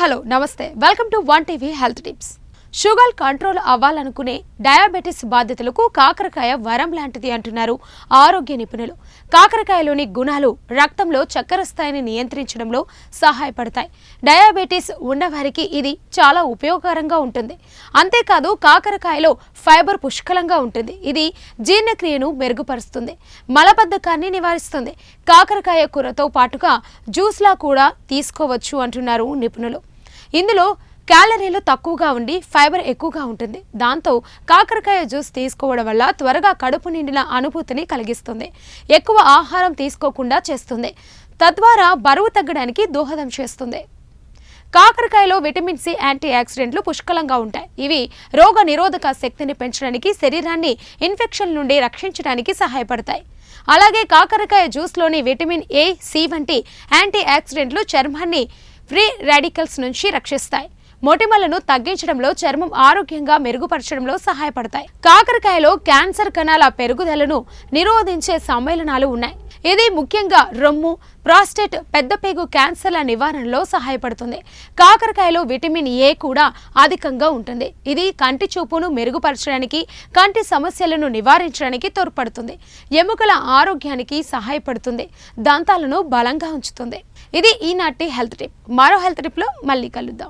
Hello నమస్తే. Welcome to one TV health tips. Sugar control అవ్వాలనుకునే diabetes బాధితులకు కాకరకాయ వరం లాంటిది అంటున్నారు ఆరోగ్య నిపుణులు. కాకరకాయలోని గుణాలు రక్తంలో చక్కెర స్థాయిని నియంత్రించడంలో సహాయపడతాయి. డయాబెటిస్ ఉన్నవారికి ఇది చాలా ఉపయోగకరంగా ఉంటుంది. అంతేకాదు కాకరకాయలో ఫైబర్ పుష్కలంగా ఉంటుంది. ఇది జీర్ణక్రియను మెరుగుపరుస్తుంది. మలబద్ధకాన్ని నివారిస్తుంది. కాకరకాయ కూరతో పాటుగా జ్యూస్లా కూడా తీసుకోవచ్చు అంటున్నారు నిపుణులు. ఇందులో క్యాలరీలు తక్కువగా ఉండి ఫైబర్ ఎక్కువగా ఉంటుంది. దాంతో కాకరకాయ జ్యూస్ తీసుకోవడం వల్ల త్వరగా కడుపు నిండిన అనుభూతిని కలిగిస్తుంది. ఎక్కువ ఆహారం తీసుకోకుండా చేస్తుంది. తద్వారా బరువు తగ్గడానికి దోహదం చేస్తుంది. కాకరకాయలో విటమిన్ సి యాంటీ ఆక్సిడెంట్లు పుష్కలంగా ఉంటాయి. ఇవి రోగ నిరోధక శక్తిని పెంచడానికి శరీరాన్ని ఇన్ఫెక్షన్ నుండి రక్షించడానికి సహాయపడతాయి. అలాగే కాకరకాయ జ్యూస్లోని విటమిన్ ఏ సి వంటి యాంటీ ఆక్సిడెంట్లు చర్మాన్ని ఫ్రీ రాడికల్స్ నుంచి రక్షిస్తాయి. మొటిమలను తగ్గించడంలో చర్మం ఆరోగ్యంగా మెరుగుపరచడంలో సహాయపడతాయి. కాకరకాయలో క్యాన్సర్ కణాల పెరుగుదలను నిరోధించే సమ్మేళనాలు ఉన్నాయి. ఇది ముఖ్యంగా రొమ్ము ప్రాస్టేట్ పెద్దపేగు క్యాన్సర్ల నివారణలో సహాయపడుతుంది. కాకరకాయలో విటమిన్ ఏ కూడా అధికంగా ఉంటుంది. ఇది కంటి చూపును మెరుగుపరచడానికి కంటి సమస్యలను నివారించడానికి తోడ్పడుతుంది. ఎముకల ఆరోగ్యానికి సహాయపడుతుంది. దంతాలను బలంగా ఉంచుతుంది. ఇది ఈనాటి హెల్త్ టిప్. మరో హెల్త్ టిప్లో మళ్ళీ కలుద్దాం.